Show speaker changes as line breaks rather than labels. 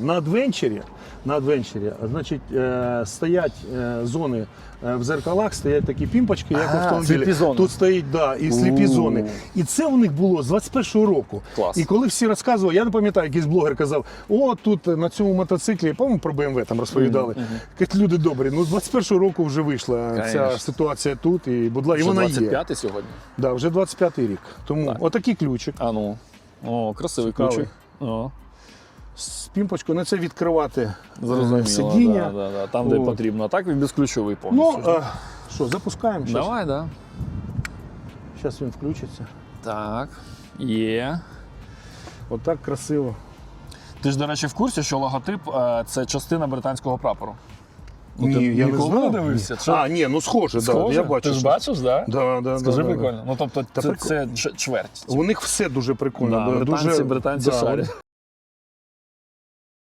На адвенчері, на адвенчері, значить, е, стоять е, зони е, в зеркалах, стоять такі пімпочки, як в автомобілі.
сліпі зони.
Тут стоїть, да, і сліпі
У.
зони. І це у них було з 21-го року.
Клас.
І коли всі розказували, я не пам'ятаю, якийсь блогер казав: о, тут на цьому мотоциклі, по-моєму, про BMW там розповідали. Кажуть, люди добрі. Ну, з 21-го року вже вийшла ця ситуація тут, і будь ласка, і
Вже
вона є.
25 сьогодні.
Да, вже 25-й рік. Тому
Так.
отакий ключик.
А ну. О, красивий
Цікавий.
ключик. О,
З пімпочкою, на це відкривати
зрозуміло.
сидіння.
Да, да, да. Там, де
От.
потрібно. А так він безключовий
Ну,
повністю.
е, що, запускаємо? Щас.
Давай, да.
Зараз він включиться.
Так. Є.
Отак красиво.
Ти ж, до речі, в курсі, що логотип е, це частина британського прапору. Ну, ти
Ні, я не
ніколи
знав.
не дивився? Чи-
А, ні, ну схоже,
Схоже?
Да, я бачу.
Ти ж
що-
бачиш, да?
Да, да,
Скажи
да, да,
прикольно. Ну тобто це,
прикольно.
це чверть.
У них все дуже прикольно.
Да,
бо
британці-
дуже,
британці
да,
шарять.